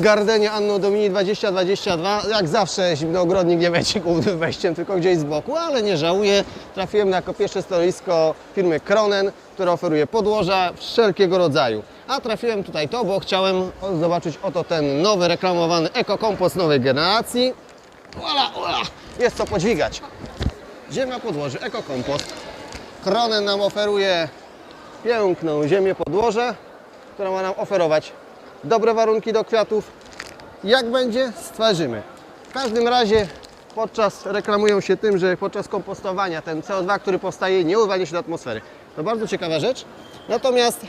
Gardenie Anno Domini 2022. Jak zawsze zimnoogrodnik nie będzie głównym wejściem, tylko gdzieś z boku, ale nie żałuję. Trafiłem na jako pierwsze stanowisko firmy Kronen, która oferuje podłoża wszelkiego rodzaju. A trafiłem tutaj to, bo chciałem zobaczyć oto ten nowy reklamowany ekokompost nowej generacji. Voila, voila. Jest co podźwigać. Ziemia podłoży, ekokompost. Kronen nam oferuje piękną ziemię podłoże, która ma nam oferować dobre warunki do kwiatów. Jak będzie, stworzymy. W każdym razie podczas reklamują się tym, że podczas kompostowania ten CO2, który powstaje, nie uwalnia się do atmosfery. To bardzo ciekawa rzecz. Natomiast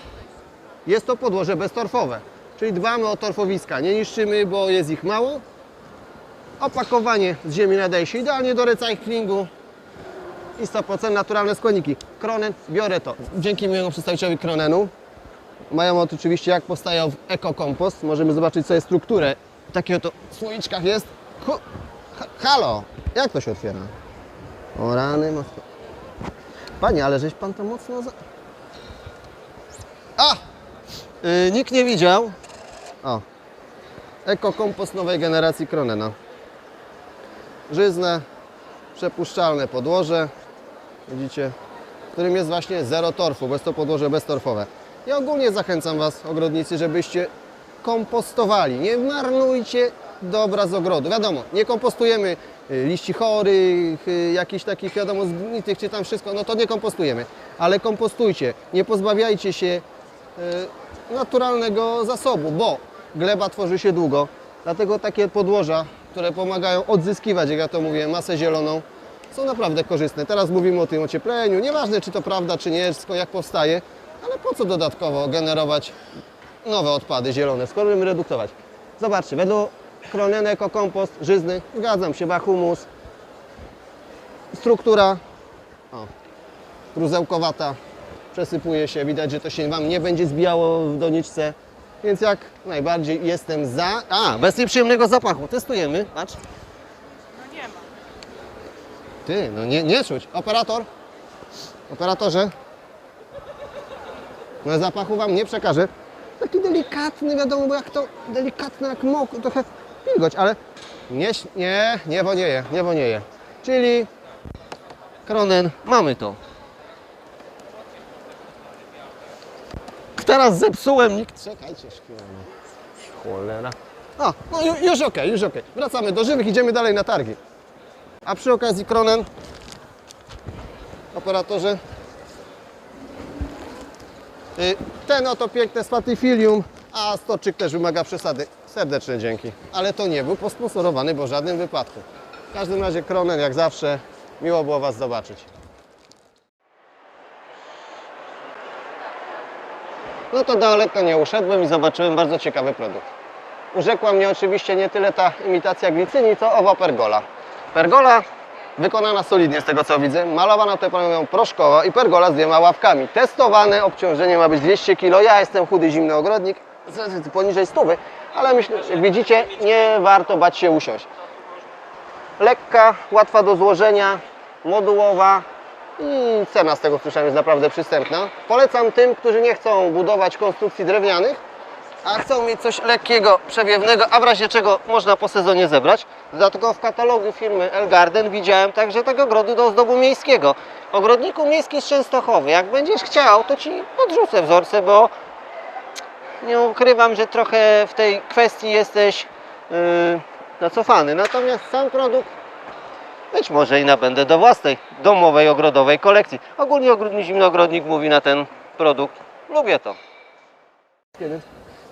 jest to podłoże beztorfowe, czyli dbamy o torfowiska, nie niszczymy, bo jest ich mało. Opakowanie z ziemi nadaje się idealnie do recyklingu i 100% naturalne składniki. Kronen, biorę to. Dzięki mojemu przedstawicielowi Kronenu mają od oczywiście jak powstają w ekokompost. Możemy zobaczyć sobie strukturę. W takich oto słoiczkach jest. Ha, halo, jak to się otwiera? O rany, mocno. Panie, ale żeś pan to mocno za... A! Yy, nikt nie widział. O. Ekokompost nowej generacji Kronena. Żyzne, przepuszczalne podłoże. Widzicie? W którym jest właśnie zero torfu, bo jest to podłoże beztorfowe. Ja ogólnie zachęcam Was, ogrodnicy, żebyście kompostowali. Nie marnujcie dobra z ogrodu. Wiadomo, nie kompostujemy y, liści chorych, y, jakichś takich, wiadomo, zgnitych, czy tam wszystko, no to nie kompostujemy. Ale kompostujcie, nie pozbawiajcie się y, naturalnego zasobu, bo gleba tworzy się długo. Dlatego takie podłoża, które pomagają odzyskiwać, jak ja to mówię, masę zieloną, są naprawdę korzystne. Teraz mówimy o tym ociepleniu. Nieważne, czy to prawda, czy nie, wszystko jak powstaje, ale po co dodatkowo generować nowe odpady zielone, skoro będziemy reduktować? Zobaczcie, chronione jako kompost żyzny, zgadzam się, ma humus, struktura o, gruzełkowata, przesypuje się, widać, że to się Wam nie będzie zbijało w doniczce, więc jak najbardziej jestem za... A, bez nieprzyjemnego zapachu, testujemy, patrz. No nie ma. Ty, no nie, nie czuć. Operator? Operatorze? No zapachu Wam nie przekażę. Taki delikatny, wiadomo, bo jak to delikatny, jak mokro, trochę wilgoć, ale nie, nie, nie wonieje, nie wonieje. Czyli Kronen, mamy to. Teraz zepsułem, nikt... Czekajcie, szkielony. Cholera. A, no ju- już okej, już okej. Wracamy do żywych, idziemy dalej na targi. A przy okazji Kronen, operatorze, ten oto piękne spatifilium, a stoczyk też wymaga przesady. Serdeczne dzięki. Ale to nie był posponsorowany, bo w żadnym wypadku. W każdym razie Kronen, jak zawsze, miło było Was zobaczyć. No to daleko nie uszedłem i zobaczyłem bardzo ciekawy produkt. Urzekła mnie oczywiście nie tyle ta imitacja glicyni, co owa pergola. Pergola wykonana solidnie z tego co widzę, malowana tutaj panią proszkowo i pergola z dwiema ławkami. Testowane obciążenie ma być 200 kg, ja jestem chudy zimny ogrodnik, poniżej stówy, ale myślę, jak widzicie, nie warto bać się usiąść. Lekka, łatwa do złożenia, modułowa i cena z tego słyszałem jest naprawdę przystępna. Polecam tym, którzy nie chcą budować konstrukcji drewnianych, a chcą mieć coś lekkiego, przewiewnego, a w razie czego można po sezonie zebrać. Dlatego w katalogu firmy Elgarden widziałem także tego ogrodu do ozdobu miejskiego. Ogrodniku miejski z Częstochowy, jak będziesz chciał, to Ci podrzucę wzorce, bo nie ukrywam, że trochę w tej kwestii jesteś yy, zacofany. Natomiast sam produkt być może i nabędę do własnej domowej, ogrodowej kolekcji. Ogólnie ogrodnik zimny ogrodnik mówi na ten produkt. Lubię to.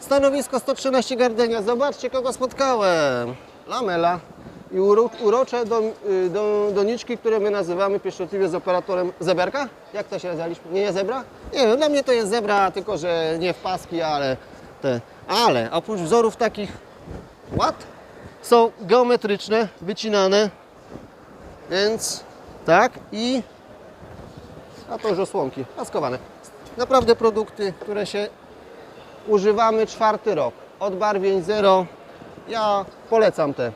Stanowisko 113 Gardenia. Zobaczcie, kogo spotkałem. Lamela i uro, urocze do, y, do, doniczki, które my nazywamy pieszczotliwie z operatorem zeberka. Jak to się nazwaliśmy? Nie, nie zebra? Nie wiem, dla mnie to jest zebra, tylko że nie w paski, ale te. Ale oprócz wzorów takich ład są geometryczne, wycinane, więc tak i a to już osłonki, maskowane. Naprawdę produkty, które się używamy czwarty rok. Odbarwień zero. Ja polecam te.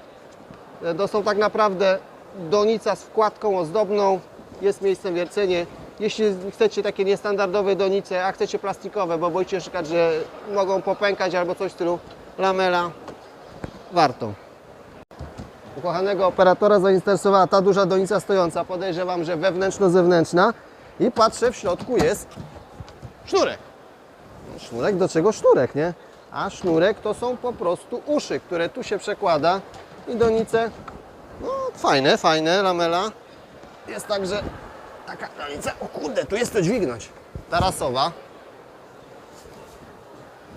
To są tak naprawdę donica z wkładką ozdobną. Jest miejscem wiercenie. Jeśli chcecie takie niestandardowe donice, a chcecie plastikowe, bo boicie się, że mogą popękać albo coś w stylu lamela, warto. Ukochanego operatora zainteresowała ta duża donica stojąca. Podejrzewam, że wewnętrzno-zewnętrzna. I patrzę, w środku jest sznurek. Sznurek do czego sznurek, nie? A sznurek to są po prostu uszy, które tu się przekłada i donice. No, fajne, fajne, lamela. Jest także taka donica. O kurde, tu jest to dźwignąć. Tarasowa.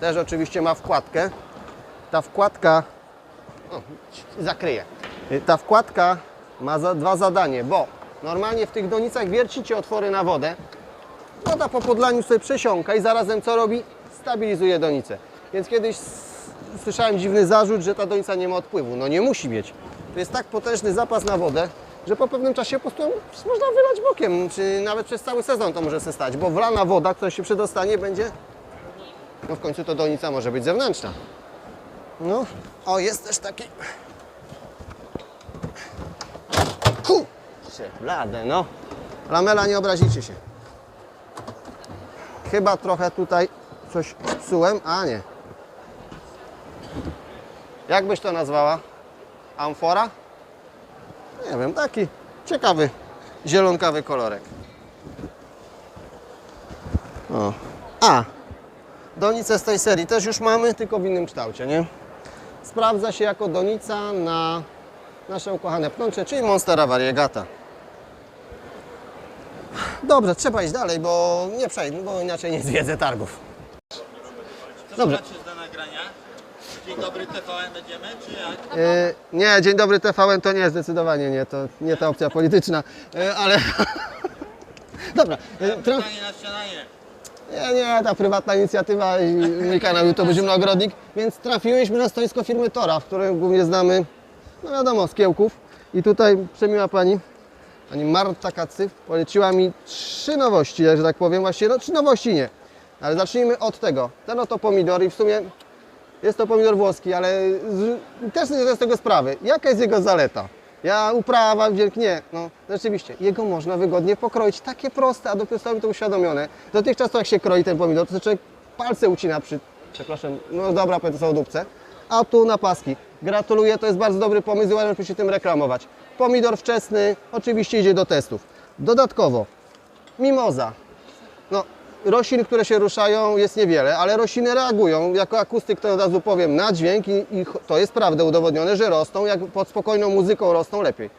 Też oczywiście ma wkładkę. Ta wkładka o, zakryję. Ta wkładka ma za, dwa zadanie, bo normalnie w tych donicach wiercicie otwory na wodę. Woda po podlaniu sobie przesiąka i zarazem co robi? Stabilizuje donicę. Więc kiedyś słyszałem dziwny zarzut, że ta donica nie ma odpływu. No nie musi mieć. To jest tak potężny zapas na wodę, że po pewnym czasie po prostu można wylać bokiem, czy nawet przez cały sezon to może się stać, bo wlana woda, która się przedostanie, będzie... No w końcu to donica może być zewnętrzna. No, o jest też taki... Kurczę, blade, no. Lamela, nie obrazicie się. Chyba trochę tutaj coś psułem, a nie. Jak byś to nazwała? Amfora? Nie wiem, taki ciekawy, zielonkawy kolorek. O. A, donicę z tej serii też już mamy, tylko w innym kształcie, nie? Sprawdza się jako donica na nasze ukochane pnącze, czyli Monstera variegata. Dobrze, trzeba iść dalej, bo nie przejdę, bo inaczej nie zwiedzę targów. Dobrze. Do nagrania? Dzień dobry TVN będziemy, czy jak? Yy, nie, dzień dobry TVN to nie, zdecydowanie nie, to nie ta opcja polityczna, yy, ale... Dobra, yy, traf... Pytanie na śniadanie. Nie, nie, ta prywatna inicjatywa i mój kanał YouTube Zimny Ogrodnik, więc trafiłyśmy na stoisko firmy Tora, w którym głównie znamy, no wiadomo, z kiełków. I tutaj przemiła pani, pani Marta Kacy, poleciła mi trzy nowości, że tak powiem, właściwie, no trzy nowości nie. Ale zacznijmy od tego. Ten oto pomidor i w sumie jest to pomidor włoski, ale z, też nie z tego sprawy. Jaka jest jego zaleta? Ja uprawa, wielk nie. No rzeczywiście, jego można wygodnie pokroić. Takie proste, a dopiero sobie to uświadomione. Dotychczas to jak się kroi ten pomidor, to człowiek palce ucina przy, przepraszam, no dobra, powiem to są dupce. A tu na paski. Gratuluję, to jest bardzo dobry pomysł uważam, żeby się tym reklamować. Pomidor wczesny oczywiście idzie do testów. Dodatkowo, mimoza. No, roślin, które się ruszają jest niewiele, ale rośliny reagują. Jako akustyk to od razu powiem na dźwięk i, i to jest prawda udowodnione, że rosną, jak pod spokojną muzyką rosną lepiej.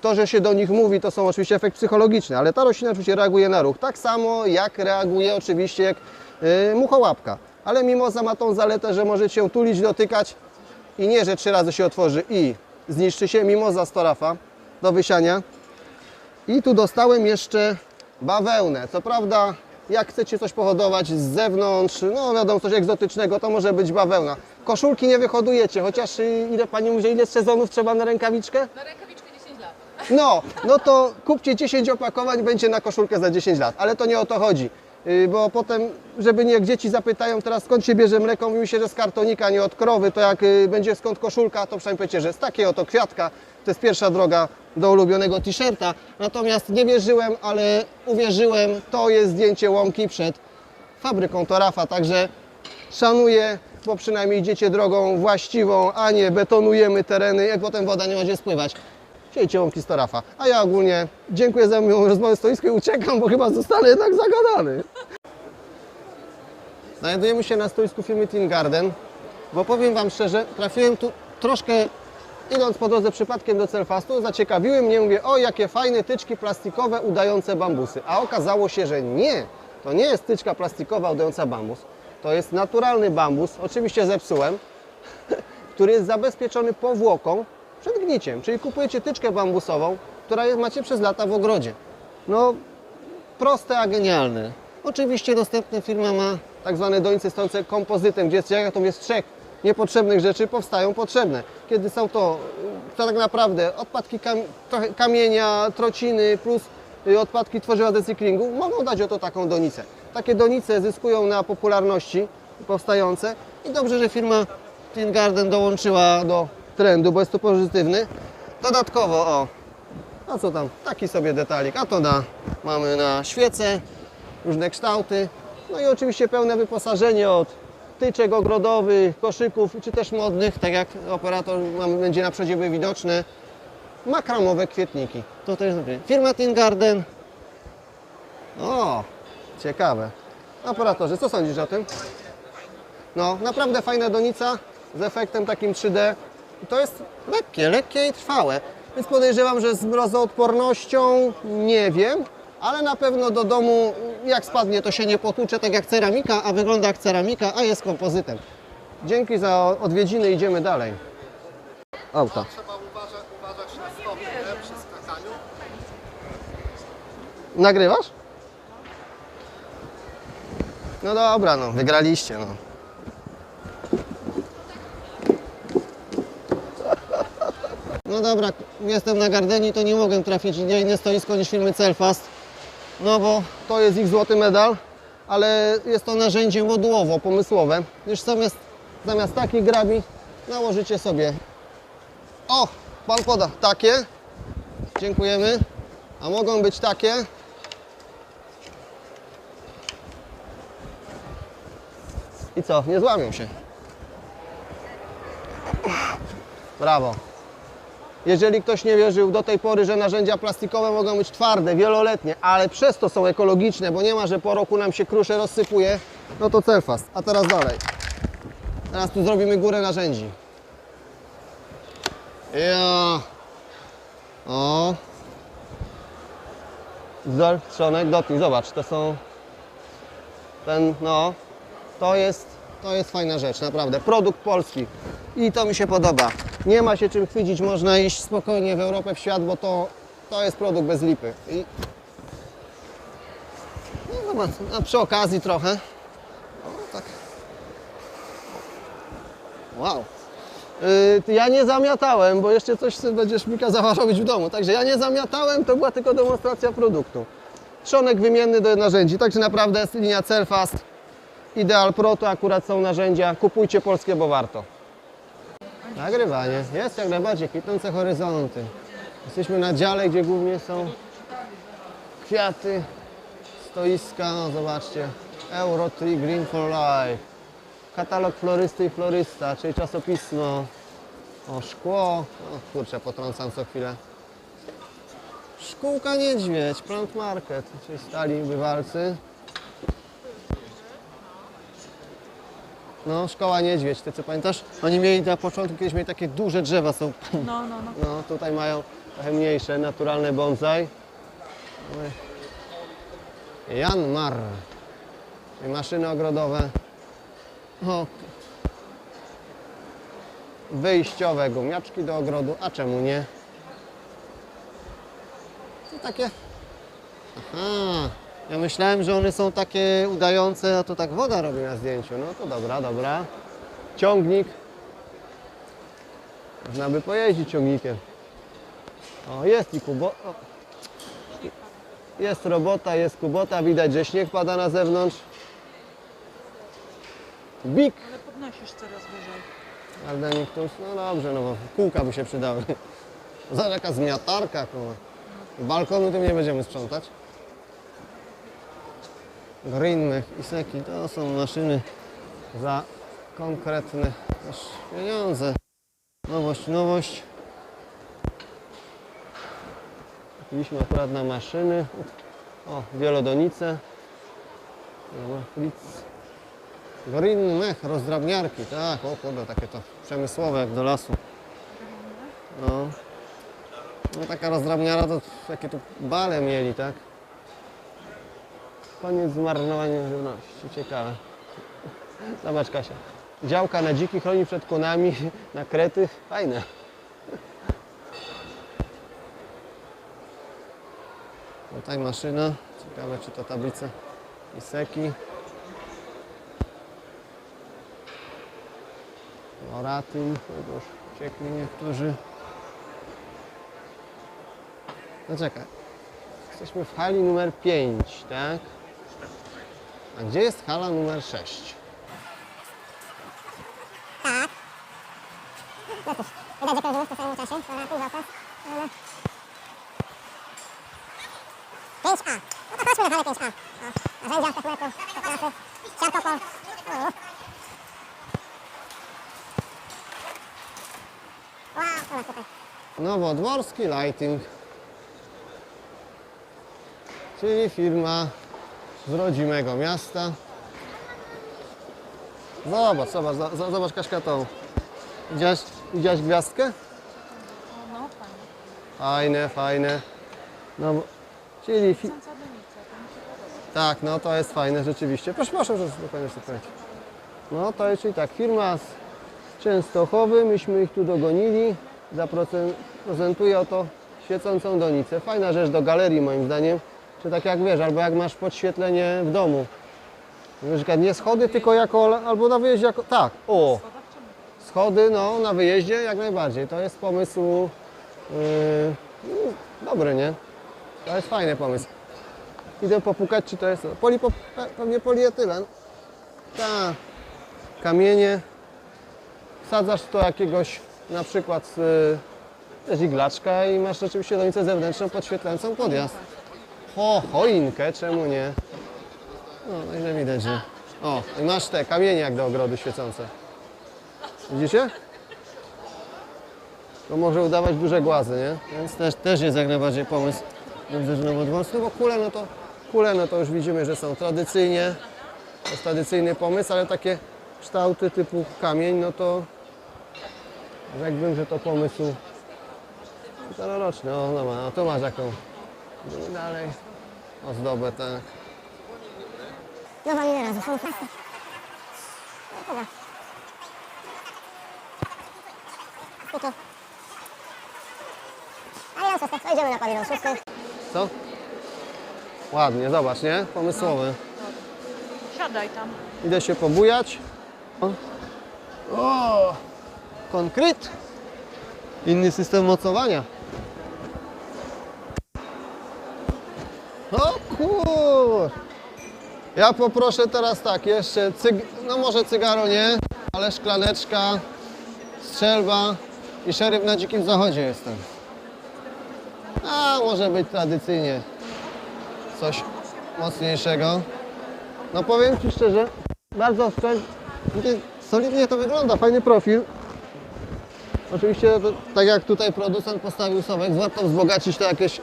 To, że się do nich mówi, to są oczywiście efekt psychologiczny, ale ta roślina oczywiście reaguje na ruch. Tak samo jak reaguje oczywiście jak yy, muchołapka. Ale mimoza ma tą zaletę, że możecie ją tulić, dotykać i nie, że trzy razy się otworzy i zniszczy się. Mimoza storafa do wysiania. I tu dostałem jeszcze bawełnę. Co prawda, jak chcecie coś pohodować z zewnątrz, no wiadomo, coś egzotycznego, to może być bawełna. Koszulki nie wyhodujecie, chociaż ile pani mówi, ile sezonów trzeba na rękawiczkę? Na rękawiczkę 10 lat. No, no to kupcie 10 opakowań, będzie na koszulkę za 10 lat. Ale to nie o to chodzi. Yy, Bo potem, żeby nie jak dzieci zapytają teraz skąd się bierze mleko, mówi się, że z kartonika, nie od krowy, to jak y, będzie skąd koszulka, to przynajmniej powiecie, że z takiej oto kwiatka. To jest pierwsza droga do ulubionego t-shirta. Natomiast nie wierzyłem, ale uwierzyłem, to jest zdjęcie łąki przed fabryką Torafa, także szanuję, bo przynajmniej idziecie drogą właściwą, a nie betonujemy tereny, jak potem woda nie będzie spływać. Siejcie łąki z Torafa. A ja ogólnie dziękuję za miłą rozmowę stoisku i uciekam, bo chyba zostanę jednak zagadany. Znajdujemy się na stoisku firmy Teen Garden, bo powiem Wam szczerze, trafiłem tu troszkę, idąc po drodze przypadkiem do Celfastu, zaciekawiły mnie, mówię, o jakie fajne tyczki plastikowe udające bambusy. A okazało się, że nie, to nie jest tyczka plastikowa udająca bambus, to jest naturalny bambus, oczywiście zepsułem, który jest zabezpieczony powłoką przed gniciem. Czyli kupujecie tyczkę bambusową, która macie przez lata w ogrodzie. No, proste, a genialne. Oczywiście następna firma ma tak zwane donice stojące kompozytem, gdzie jak to jest trzech niepotrzebnych rzeczy, powstają potrzebne. Kiedy są to, y, to tak naprawdę odpadki kam, kamienia, trociny plus y, odpadki tworzywa do cyklingu, mogą dać oto taką donicę. Takie donice zyskują na popularności powstające i dobrze, że firma Teen Garden dołączyła do trendu, bo jest to pozytywny. Dodatkowo, o, a co tam? Taki sobie detalik. A to na, mamy na świece, różne kształty. No i oczywiście pełne wyposażenie od wtyczek ogrodowych, koszyków, czy też modnych, tak jak operator będzie na przodzie widoczne, makramowe kwietniki. To też jest firma Tin Garden. O, ciekawe. Operatorze, co sądzisz o tym? No, naprawdę fajna donica z efektem takim 3D. I to jest lekkie, lekkie i trwałe. Więc podejrzewam, że z mrozoodpornością nie wiem, ale na pewno do domu, jak spadnie, to się nie potłucze, tak jak ceramika, a wygląda jak ceramika, a jest kompozytem. Dzięki za odwiedziny, idziemy dalej. Auta. Trzeba uważać, uważać na stopy nie? przy skakaniu. Nagrywasz? No dobra, no, wygraliście, no. No dobra, jestem na Gardeni, to nie mogę trafić na inne stoisko niż firmy Celfast. No bo to jest ich złoty medal, ale jest to narzędzie modułowo, pomysłowe. Już zamiast, zamiast takich grabi nałożycie sobie. O, pan poda takie. Dziękujemy. A mogą być takie. I co? Nie złamią się. Brawo. Jeżeli ktoś nie wierzył do tej pory, że narzędzia plastikowe mogą być twarde, wieloletnie, ale przez to są ekologiczne, bo nie ma, że po roku nam się krusze rozsypuje, no to Celfast. A teraz dalej. Teraz tu zrobimy górę narzędzi. Ja. O. Wzór, trzonek, dotyk. Zobacz, to są... Ten, no... To jest, to jest fajna rzecz, naprawdę. Produkt polski. I to mi się podoba. Nie ma się czym chwycić, można iść spokojnie w Europę, w świat, bo to, to jest produkt bez lipy. I... No zobacz, a przy okazji trochę. O, tak. Wow. Yy, ja nie zamiatałem, bo jeszcze coś będziesz mi kazała robić w domu. Także ja nie zamiatałem, to była tylko demonstracja produktu. Trzonek wymienny do narzędzi, także naprawdę jest linia Celfast. Ideal Pro to akurat są narzędzia. Kupujcie polskie, bo warto. Nagrywanie. Jest jak najbardziej. Kwitnące horyzonty. Jesteśmy na dziale, gdzie głównie są kwiaty, stoiska. No zobaczcie. Euro Tree Green for Life. Katalog florysty i florysta, czyli czasopismo. O, szkło. O, kurczę, potrącam co chwilę. Szkółka Niedźwiedź, Plant Market, czyli stali bywalcy. No, szkoła Niedźwiedź, ty co pamiętasz? Oni mieli na początku, kiedyś mieli takie duże drzewa, są, No, no, no. no tutaj mają trochę mniejsze, naturalne bonsai. Jan Mar. I maszyny ogrodowe. O. Wyjściowe gumiaczki do ogrodu, a czemu nie? To takie... Aha, ja myślałem, że one są takie udające, a to tak woda robi na zdjęciu. No to dobra, dobra. Ciągnik. Można by pojeździć ciągnikiem. O, jest i kubo... O. Jest robota, jest kubota, widać, że śnieg pada na zewnątrz. Bik. Ale podnosisz coraz wyżej. Ardenik tu, no dobrze, no bo kółka by się przydały. Zobacz jaka zmiatarka, kurwa. Balkonu tym nie będziemy sprzątać. Greenmech i Seki to są maszyny za konkretne też pieniądze. Nowość, nowość. Kupiliśmy akurat na maszyny. O, wielodonice. Fritz. Green mech, rozdrabniarki, tak, o kurde, takie to przemysłowe jak do lasu. No. No taka rozdrabniara to jakie tu bale mieli, tak? Koniec zmarnowania żywności, ciekawe. Zobacz Kasia. Działka na dziki chroni przed konami, na krety, fajne. Tutaj maszyna, ciekawe czy to tablice i seki. Loratyn, już uciekli niektórzy. No czekaj. Jesteśmy w hali numer 5, tak? A gdzie jest hala numer 6? Tak. No cóż, widać, że krążyłeś po samym czasie, to na pół roku. Yy. 5A. No to chodźmy na halę 5A. O, narzędzia, technetu, technasy, siarkopol. Nowodworski Lighting, czyli firma z rodzimego miasta. Zobacz, zobacz, zo- zo- zobacz Kaśka tą. Widziałaś, widziałaś gwiazdkę? No, fajnie. Fajne, fajne. No, czyli fi- tak, no to jest fajne rzeczywiście. Proszę, proszę, proszę, spokojnie powiedzieć. No to jest czyli tak, firma z Częstochowy, myśmy ich tu dogonili. Zaprezentuje oto świecącą donicę. Fajna rzecz do galerii moim zdaniem. Czy tak jak wiesz, albo jak masz podświetlenie w domu. Nie schody, tylko jako, albo na wyjeździe jako, tak, o, schody, no na wyjeździe jak najbardziej. To jest pomysł yy, yy, dobry, nie? To jest fajny pomysł. Idę popukać, czy to jest poli, pe- pewnie polietylen. Tak. Kamienie. Wsadzasz to jakiegoś na przykład y, żiglaczka i masz rzeczywiście donicę zewnętrzną podświetlającą podjazd. Ho, choinkę, czemu nie? No, no ile widać, że... O, masz te kamienie jak do ogrodu świecące. Widzicie? To może udawać duże głazy, nie? Więc też, też jest jak najbardziej pomysł. Widzę, że nowodworscy, bo kule, no to kule, no to już widzimy, że są tradycyjnie. To jest tradycyjny pomysł, ale takie kształty typu kamień, no to rzekłbym, że to pomysł czteroroczny. O, no a tu masz jaką. Idziemy dalej. Ozdobę, tak. Nowa minera, są plasty. No chyba. Spoko. A ja idziemy na pawilon szósty. Co? Ładnie, zobacz, nie? Pomysłowy. Siadaj tam. Idę się pobujać. O, o konkret. Inny system mocowania. O kur... Ja poproszę teraz tak, jeszcze cyg... no może cygaro nie, ale szklaneczka, strzelba i szeryf na dzikim zachodzie jestem. A może być tradycyjnie coś mocniejszego. No powiem Ci szczerze, bardzo sprzęt, nie, solidnie to wygląda, fajny profil. Oczywiście, to, tak jak tutaj producent postawił sowek, warto wzbogacić to jakieś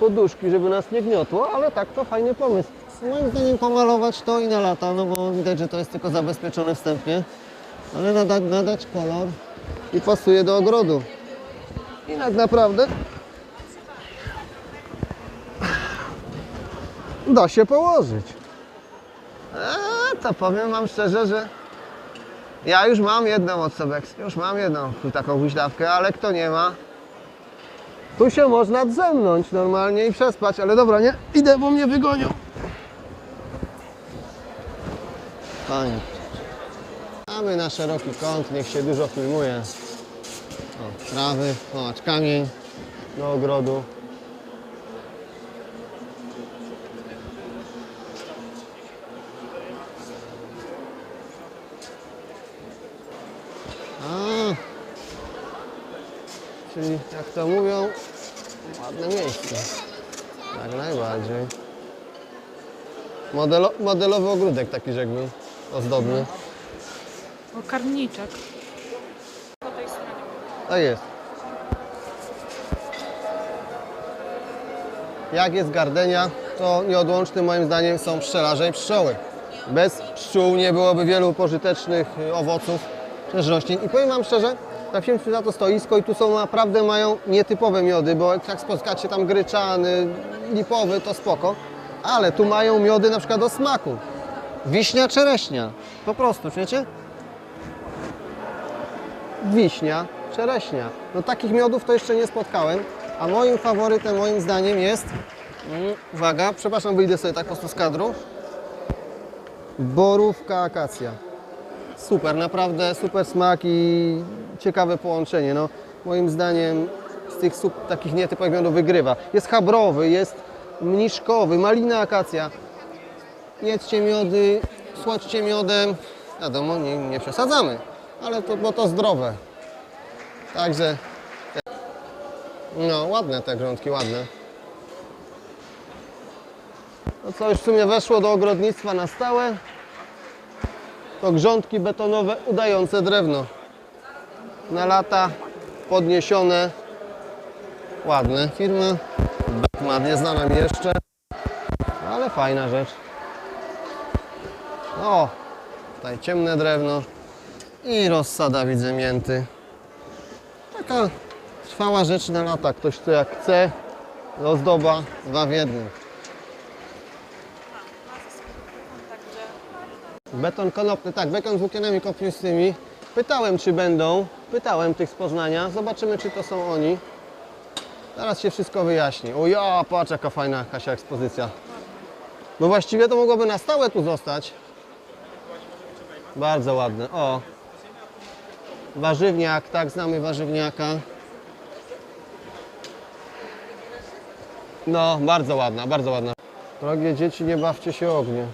poduszki, żeby nas nie gniotło, ale tak to fajny pomysł. Moim zdaniem pomalować to i na lata, no bo widać, że to jest tylko zabezpieczone wstępnie, ale nadać, nadać kolor i pasuje do ogrodu. I tak naprawdę da się położyć. Eee, to powiem Wam szczerze, że ja już mam jedną od Sobex, już mam jedną tu taką huśtawkę, ale kto nie ma, tu się można dzemnąć normalnie i przespać, ale dobra, nie, idę, bo mnie wygonią. Fajnie. Mamy na szeroki kąt, niech się dużo filmuje. O, trawy, zobacz, kamień do ogrodu. A, czyli jak to mówią, ładne miejsce. Jak najbardziej. Modelo, modelowy ogródek taki rzekłbym, ozdobny. O, karmniczek. Po tej stronie. Tak jest. Jak jest gardenia, to nieodłącznym moim zdaniem są pszczelarze i pszczoły. Bez pszczół nie byłoby wielu pożytecznych y, owoców czy roślin. I powiem Wam szczerze, trafiłem się na to stoisko i tu są naprawdę mają nietypowe miody, bo jak spotkacie tam gryczany, lipowy, to spoko. Ale tu mają miody na przykład o smaku. Wiśnia, czereśnia. Po prostu, wiecie? wiśnia, czereśnia. No takich miodów to jeszcze nie spotkałem, a moim faworytem moim zdaniem jest, mm, uwaga, przepraszam, wyjdę sobie tak po prostu z kadru, borówka akacja. Super, naprawdę super smak i ciekawe połączenie. No, moim zdaniem z tych sup, takich nietypowych miodów wygrywa. Jest chabrowy, jest mniszkowy, malina akacja. Jedzcie miody, słodźcie miodem. Wiadomo, nie, nie przesadzamy, ale to, bo to zdrowe. Także, no ładne te grządki, ładne. No co już w sumie weszło do ogrodnictwa na stałe, to grządki betonowe udające drewno. Na lata podniesione. Ładne. Firma Beckman, nie znana mi jeszcze, ale fajna rzecz. O, tutaj ciemne drewno i rozsada widzę mięty. Taka trwała rzecz na lata. Ktoś tu jak chce, ozdoba, dwa w jednym. Beton konopny, tak, beton z włókienami kopnistymi. Pytałem, czy będą. Pytałem tych z Poznania. Zobaczymy, czy to są oni. Zaraz się wszystko wyjaśni. O ja, patrz jaka fajna Kasia ekspozycja. No właściwie to mogłoby na stałe tu zostać. Bardzo ładne. O. Warzywniak, tak, znamy warzywniaka. No, bardzo ładna, bardzo ładna. Drogie dzieci, nie bawcie się ogniem.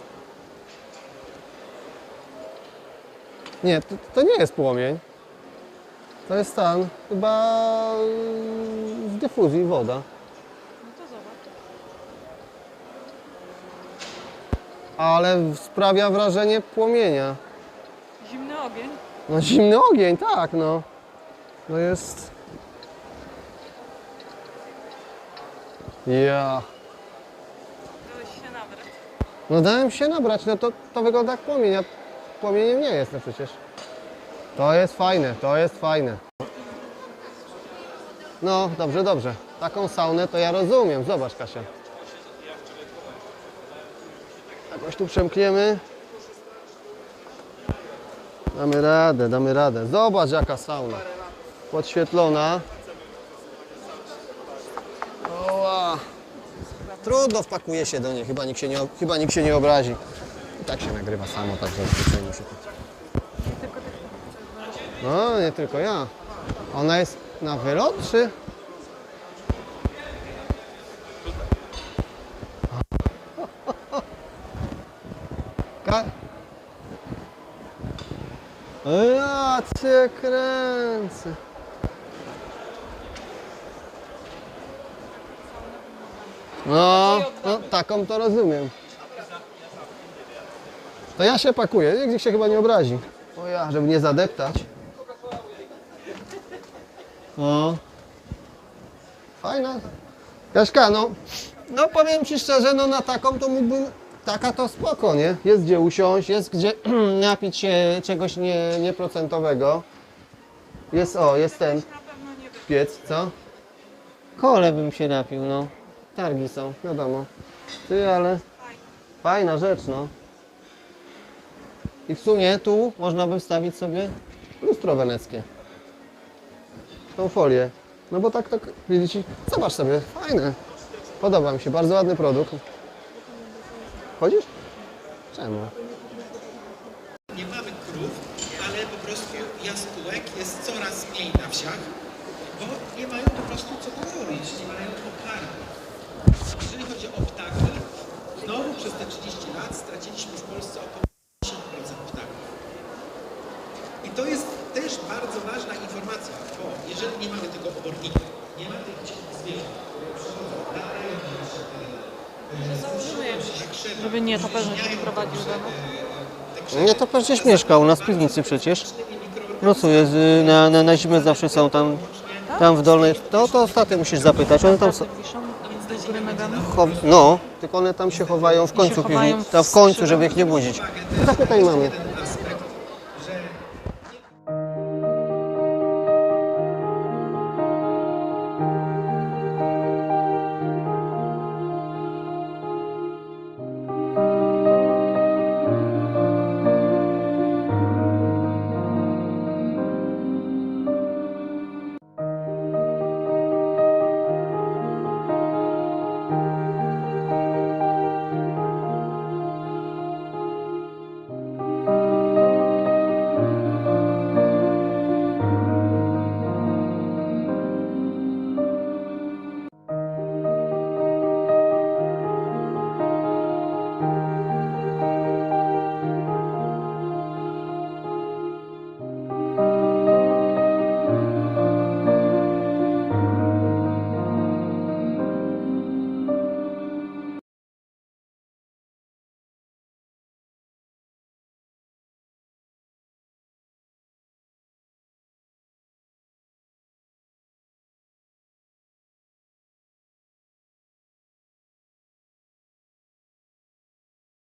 Nie, to, to nie jest płomień. To jest stan chyba yy, w dyfuzji woda. no to zobacz. Ale sprawia wrażenie płomienia. Zimny ogień. No zimny ogień, tak no. No jest... Ja. Dałeś się nabrać. No dałem się nabrać, no to, to wygląda jak płomień, a płomieniem nie jest no przecież. To jest fajne, to jest fajne. No, dobrze, dobrze. Taką saunę to ja rozumiem. Zobacz, Kasia. Jakoś tu przemkniemy. Damy radę, damy radę. Zobacz, jaka sauna. Podświetlona. Oła. Trudno wpakuje się do niej, chyba nikt się nie, chyba nikt się nie obrazi. I tak się nagrywa samo, także się to. No, nie tylko ja. Ona jest na wylot, czy? Ja cię kręcę. No, no, taką to rozumiem. To ja się pakuję, nikt się chyba nie obrazi. O ja, żeby nie zadeptać. O. Fajna. Kaśka, no, no powiem Ci szczerze, no na taką to mógłbym, taka to spoko, nie? Jest gdzie usiąść, jest gdzie napić się czegoś nie, nieprocentowego. Jest, o, jest ten piec, co? Kole bym się napił, no. Targi są, wiadomo. Ty, ale fajna rzecz, no. I w sumie tu można by wstawić sobie lustro weneckie. Tą folię. No bo tak, tak, widzicie, zobacz sobie, fajne. Podoba mi się, bardzo ładny produkt. Chodzisz? Czemu? Nie mamy krów, ale po prostu jaskółek jest coraz mniej na wsiach, bo nie mają po prostu co połowić, nie mają pokarmu. Jeżeli chodzi o ptaki, znowu przez te 30 lat straciliśmy w Polsce około 10% ptaków. I to jest też bardzo ważna informacja, bo jeżeli nie mamy tego obornika, nie ma tych zwierząt, które przychodzą, na jak krzewy, żeby nie toperze się nie prowadził do nas. Nie, to przecież mieszka u nas w piwnicy przecież. Nocuje, na, na, na zimę zawsze są tam, tam w dolnej. To, to ostatnio musisz zapytać, one tam są. No, tylko one tam się chowają w końcu piwnicy, tam w końcu, żeby ich nie budzić. Zapytaj mamy. aspekt